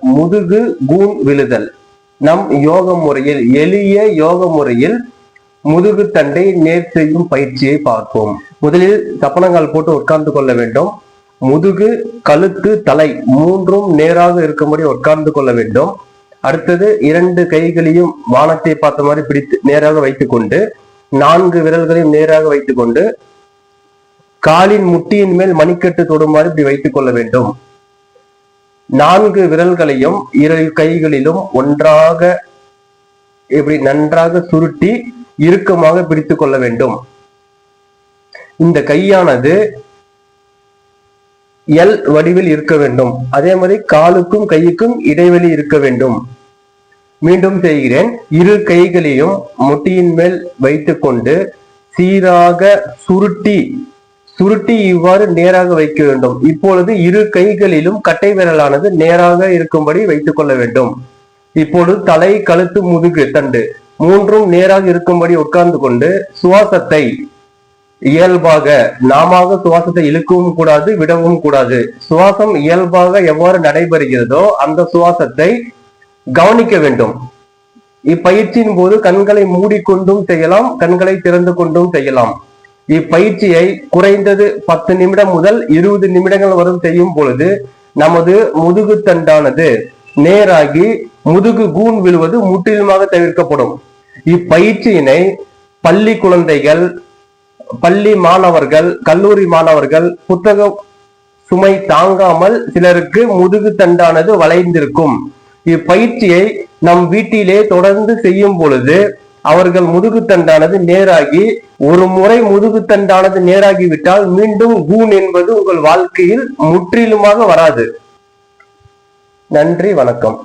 முதுகு கூன் விழுதல். நம் யோக முறையில் எளிய யோக முறையில் முதுகு தண்டை நேர் செய்யும் பயிற்சியை பார்ப்போம். முதலில் தப்பனங்கால் போட்டு உட்கார்ந்து கொள்ள வேண்டும். முதுகு கழுத்து தலை மூன்றும் நேராக இருக்கும்படி உட்கார்ந்து கொள்ள வேண்டும். அடுத்தது இரண்டு கைகளையும் வானத்தை பார்த்த மாதிரி பிடித்து நேராக வைத்துக் கொண்டு நான்கு விரல்களையும் நேராக வைத்துக் கொண்டு காலின் முட்டியின் மேல் மணிக்கட்டு தொடுமாறு இப்படி வைத்துக் கொள்ள வேண்டும். நான்கு விரல்களையும் இரு கைகளிலும் ஒன்றாக இப்படி நன்றாக சுருட்டி இறுக்கமாக பிடித்துக் கொள்ள வேண்டும். இந்த கையானது எல் வடிவில் இருக்க வேண்டும். அதே மாதிரி காலுக்கும் கையுக்கும் இடைவெளி இருக்க வேண்டும். மீண்டும் செய்கிறேன். இரு கைகளையும் முட்டியின் மேல் வைத்துக்கொண்டு சீராக சுருட்டி சுருட்டி இவ்வாறு நேராக வைக்க வேண்டும். இப்பொழுது இரு கைகளிலும் கட்டை விரலானது நேராக இருக்கும்படி வைத்துக் கொள்ள வேண்டும். இப்பொழுது தலை கழுத்து முதுகு தண்டு மூன்றும் நேராக இருக்கும்படி உட்கார்ந்து கொண்டு சுவாசத்தை இயல்பாக நாமாக சுவாசத்தை இழுக்கவும் கூடாது விடவும் கூடாது. சுவாசம் இயல்பாக எவ்வாறு நடைபெறுகிறதோ அந்த சுவாசத்தை கவனிக்க வேண்டும். இப்பயிற்சியின் போது கண்களை மூடிக்கொண்டும் செய்யலாம் கண்களை திறந்து கொண்டும் செய்யலாம். இப்பயிற்சியை குறைந்தது பத்து நிமிடம் முதல் இருபது நிமிடங்கள் வரும் செய்யும் பொழுது நமது முதுகு தண்டானது நேராகி முதுகு கூன் விழுவது முற்றிலுமாக தவிர்க்கப்படும். இப்பயிற்சியினை பள்ளி குழந்தைகள் பள்ளி மாணவர்கள் கல்லூரி மாணவர்கள் புத்தக சுமை தாங்காமல் சிலருக்கு முதுகு தண்டானது வளைந்திருக்கும். இப்பயிற்சியை நம் வீட்டிலே தொடர்ந்து செய்யும் பொழுது அவர்கள் முதுகுத்தண்டானது நேராகி ஒரு முறை முதுகுத்தண்டானது நேராகி விட்டால் மீண்டும் கூன் என்பது உங்கள் வாழ்க்கையில் முற்றிலுமாக வராது. நன்றி வணக்கம்.